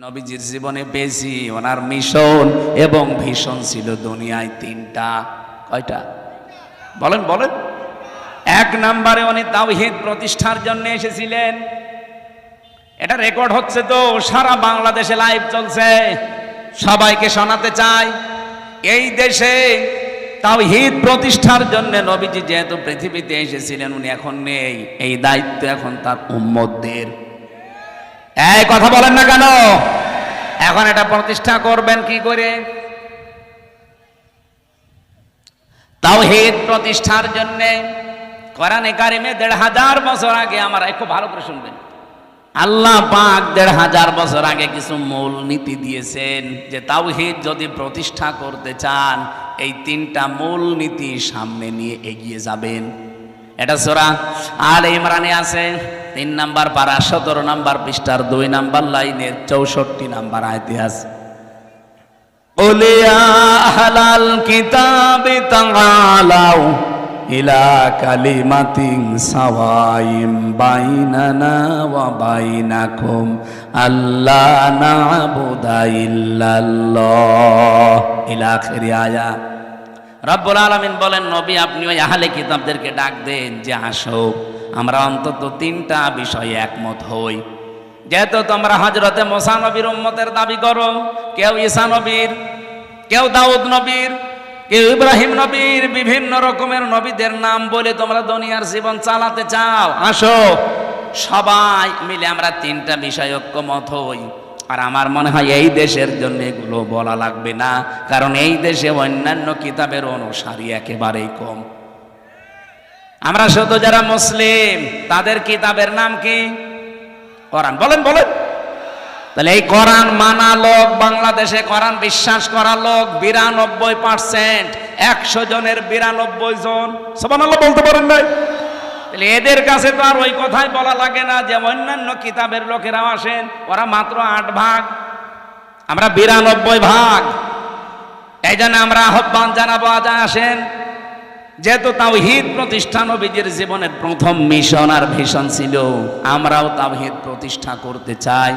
নবীজির জীবনে বেশি ওনার মিশন এবং ভীষণ ছিল দুনিয়ায় তিনটা। কয়টা? বলেন বলেন। এক নম্বরে উনি তাওহিদ প্রতিষ্ঠার জন্য এসেছিলেন। এটা রেকর্ড হচ্ছে তো, সারা বাংলাদেশে লাইভ চলছে। সবাইকে শোনাতে চাই, এই দেশে তাওহিদ প্রতিষ্ঠার জন্য নবীজি যেহেতু পৃথিবীতে এসেছিলেন, উনি এখন নেই। এই দায়িত্ব এখন তার উম্মতদের। এই কথা বলেন না কেন? এখন এটা প্রতিষ্ঠা করবেন কি করে? তাওহীদ প্রতিষ্ঠার জন্য কোরআনে কারিমে দেড় হাজার বছর আগে আমার খুব ভালো করে শুনবেন। আল্লাহ পাক দেড় হাজার বছর আগে কিছু মূল নীতি দিয়েছেন যে তাওহীদ যদি প্রতিষ্ঠা করতে চান, এই তিনটা মূল নীতি সামনে নিয়ে এগিয়ে যাবেন। এটা সোরা আর ইমরানে আছে। তিন নাম্বার পাড়া, সতেরো নাম্বার পৃষ্ঠার দুই নাম্বার লাইনের চৌষট্টি নাম্বার ইতিহাস। সাওয়াইম আল্লাহ রব্বুল আলামিন বলেন, নবী আপনি ওই আহলে কিতাবদেরকে ডাক দেন যে আসো। আমরা অন্তত তিনটা বিষয়ে একমত হই। যেহেতু তোমরা হজরতে মোসানবীর উম্মতের দাবি করো, কেউ ঈসা নবীর, কেউ দাউদ নবীর, কেউ ইব্রাহিম নবীর, বিভিন্ন রকমের নবীদের নাম বলে তোমরা দুনিয়ার জীবন চালাতে চাও। আসো, সবাই মিলে আমরা তিনটা বিষয় ঐক্যমত হই। আর আমার মনে হয় এই দেশের জন্য এগুলো বলা লাগবে না, কারণ এই দেশে অন্যান্য কিতাবের অনুসারী একেবারেই কম। আমরা শুধু যারা মুসলিম, তাদের কিতাবের নাম কি? কোরআন। বলেন বলেন। তাহলে এই কোরআন মানা লোক, বাংলাদেশে কোরআন বিশ্বাস করা লোক বিরানব্বই পার্সেন্ট, একশো জনের বিরানব্বই জন। সবান বলতে পারেন নাই? তাহলে এদের কাছে তো আর ওই কথাই বলা লাগে না যে অন্যান্য কিতাবের লোকেরাও আসেন, ওরা মাত্র আট ভাগ। আমরা বিরানব্বই ভাগ। এই জন্য আমরা আহ্বান জানাব, আজ আসেন। যেহেতু তাওহিদ প্রতিষ্ঠান অভিজির জীবনের প্রথম মিশন আর ভীষণ ছিল, আমরাও তাওহিদ প্রতিষ্ঠা করতে চাই।